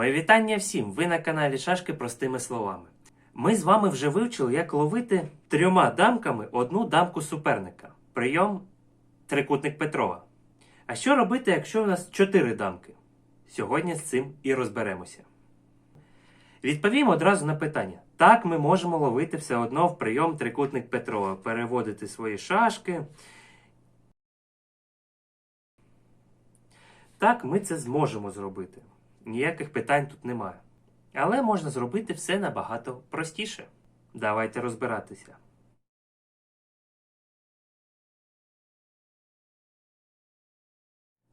Моє вітання всім! Ви на каналі Шашки простими словами. Ми з вами вже вивчили, як ловити трьома дамками одну дамку суперника. Прийом трикутник Петрова. А що робити, якщо у нас чотири дамки? Сьогодні з цим і розберемося. Відповім одразу на питання. Так, ми можемо ловити все одно в прийом трикутник Петрова, переводити свої шашки. Так, ми це зможемо зробити. Ніяких питань тут немає. Але можна зробити все набагато простіше. Давайте розбиратися.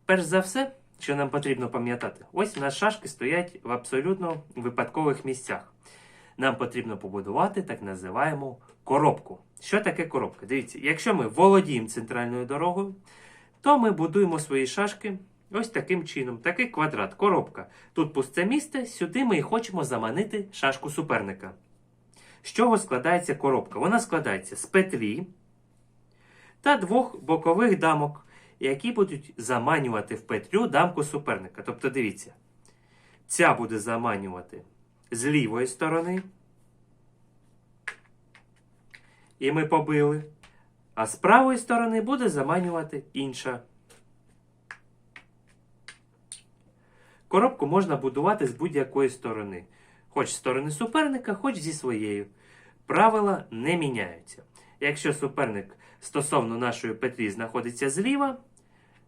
Перш за все, що нам потрібно пам'ятати, ось нас шашки стоять в абсолютно випадкових місцях. Нам потрібно побудувати так називаємо коробку. Що таке коробка? Дивіться, якщо ми володіємо центральною дорогою, то ми будуємо свої шашки ось таким чином. Такий квадрат, коробка. Тут пусте місце, сюди ми і хочемо заманити шашку суперника. З чого складається коробка? Вона складається з петлі та двох бокових дамок, які будуть заманювати в петлю дамку суперника. Тобто, дивіться, ця буде заманювати з лівої сторони. І ми побили. А з правої сторони буде заманювати інша. Коробку можна будувати з будь-якої сторони. Хоч з сторони суперника, хоч зі своєю. Правила не міняються. Якщо суперник стосовно нашої петлі знаходиться зліва,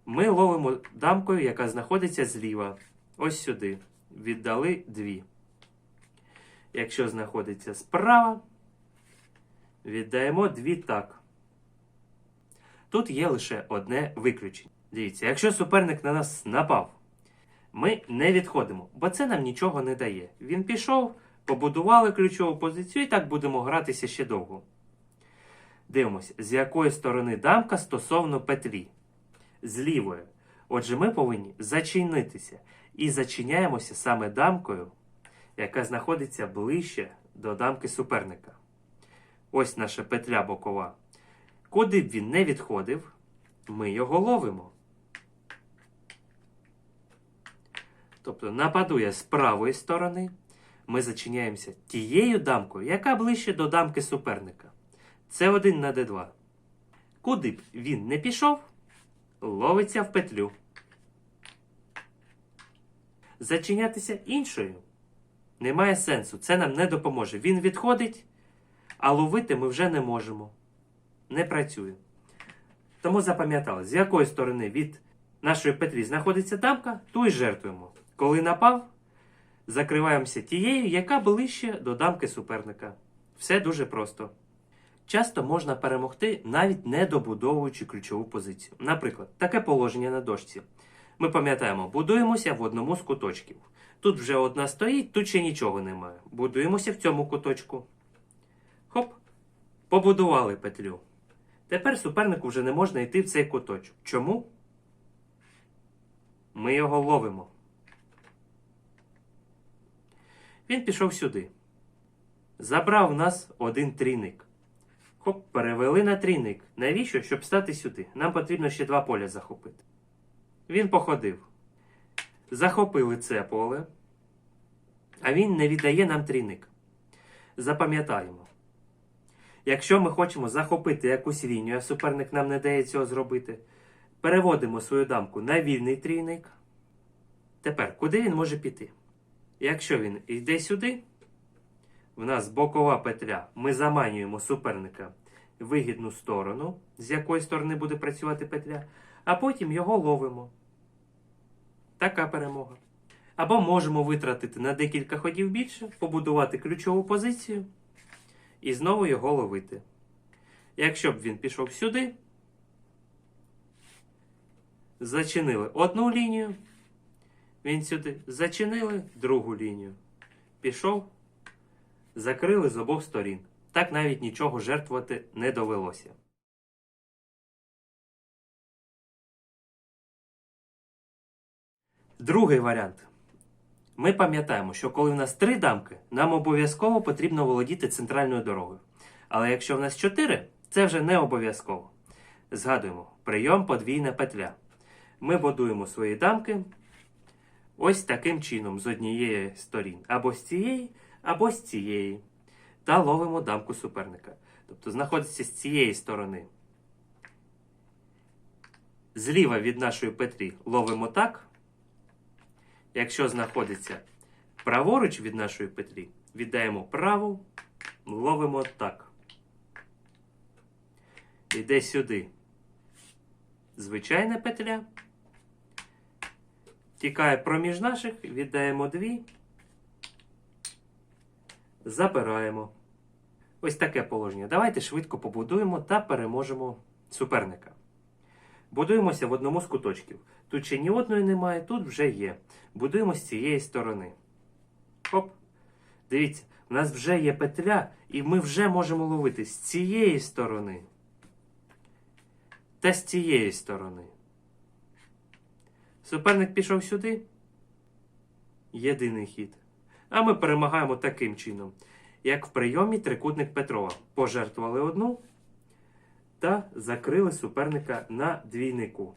ми ловимо дамкою, яка знаходиться зліва. Ось сюди. Віддали дві. Якщо знаходиться справа, віддаємо дві так. Тут є лише одне виключення. Дивіться, якщо суперник на нас напав, ми не відходимо, бо це нам нічого не дає. Він пішов, побудували ключову позицію і так будемо гратися ще довго. Дивимося, з якої сторони дамка стосовно петлі. З лівої. Отже, ми повинні зачинитися і зачиняємося саме дамкою, яка знаходиться ближче до дамки суперника. Ось наша петля бокова. Куди б він не відходив, ми його ловимо. Тобто нападує з правої сторони, ми зачиняємося тією дамкою, яка ближче до дамки суперника. Це 1 на d2. Куди б він не пішов, ловиться в петлю. Зачинятися іншою немає сенсу. Це нам не допоможе. Він відходить, а ловити ми вже не можемо. Не працює. Тому запам'ятали, з якої сторони від нашої петлі знаходиться дамка, ту і жертвуємо. Коли напав, закриваємося тією, яка ближче до дамки суперника. Все дуже просто. Часто можна перемогти, навіть не добудовуючи ключову позицію. Наприклад, таке положення на дошці. Ми пам'ятаємо, будуємося в одному з куточків. Тут вже одна стоїть, тут ще нічого немає. Будуємося в цьому куточку. Хоп, побудували петлю. Тепер супернику вже не можна йти в цей куточок. Чому? Ми його ловимо. Він пішов сюди. Забрав у нас один трійник. Хоп, перевели на трійник. Навіщо? Щоб стати сюди. Нам потрібно ще два поля захопити. Він походив. Захопили це поле, а він не віддає нам трійник. Запам'ятаємо. Якщо ми хочемо захопити якусь лінію, а суперник нам не дає цього зробити, переводимо свою дамку на вільний трійник. Тепер, куди він може піти? Якщо він йде сюди, в нас бокова петля, ми заманюємо суперника в вигідну сторону, з якої сторони буде працювати петля, а потім його ловимо. Така перемога. Або можемо витратити на декілька ходів більше, побудувати ключову позицію і знову його ловити. Якщо б він пішов сюди, зачинили одну лінію, він сюди зачинили другу лінію. Пішов, закрили з обох сторін. Так навіть нічого жертвувати не довелося. Другий варіант. Ми пам'ятаємо, що коли в нас три дамки, нам обов'язково потрібно володіти центральною дорогою. Але якщо в нас чотири, це вже не обов'язково. Згадуємо, прийом подвійна петля. Ми будуємо свої дамки ось таким чином з однієї сторін, або з цієї, або з цієї. Та ловимо дамку суперника. Тобто знаходиться з цієї сторони. Зліва від нашої петлі ловимо так. Якщо знаходиться праворуч від нашої петлі, віддаємо праву, ловимо так. Іде сюди. Звичайна петля. Тікає проміж наших, віддаємо дві. Забираємо. Ось таке положення. Давайте швидко побудуємо та переможемо суперника. Будуємося в одному з куточків. Тут ще ні одної немає, тут вже є. Будуємо з цієї сторони. Хоп. Дивіться, у нас вже є петля, і ми вже можемо ловити з цієї сторони. Та з цієї сторони. Суперник пішов сюди. Єдиний хід. А ми перемагаємо таким чином, як в прийомі трикутник Петрова. Пожертвували одну та закрили суперника на двійнику.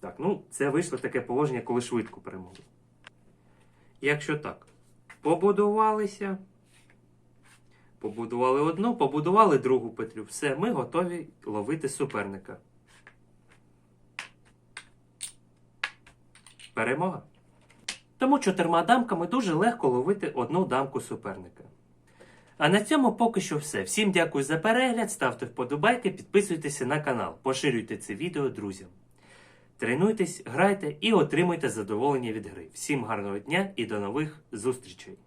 Так, ну це вийшло таке положення, коли швидко перемогли. Якщо так, побудувалися, побудували одну, побудували другу петлю. Все, ми готові ловити суперника. Перемога. Тому чотирма дамками дуже легко ловити одну дамку суперника. А на цьому поки що все. Всім дякую за перегляд, ставте вподобайки, підписуйтеся на канал, поширюйте це відео друзям. Тренуйтесь, грайте і отримуйте задоволення від гри. Всім гарного дня і до нових зустрічей!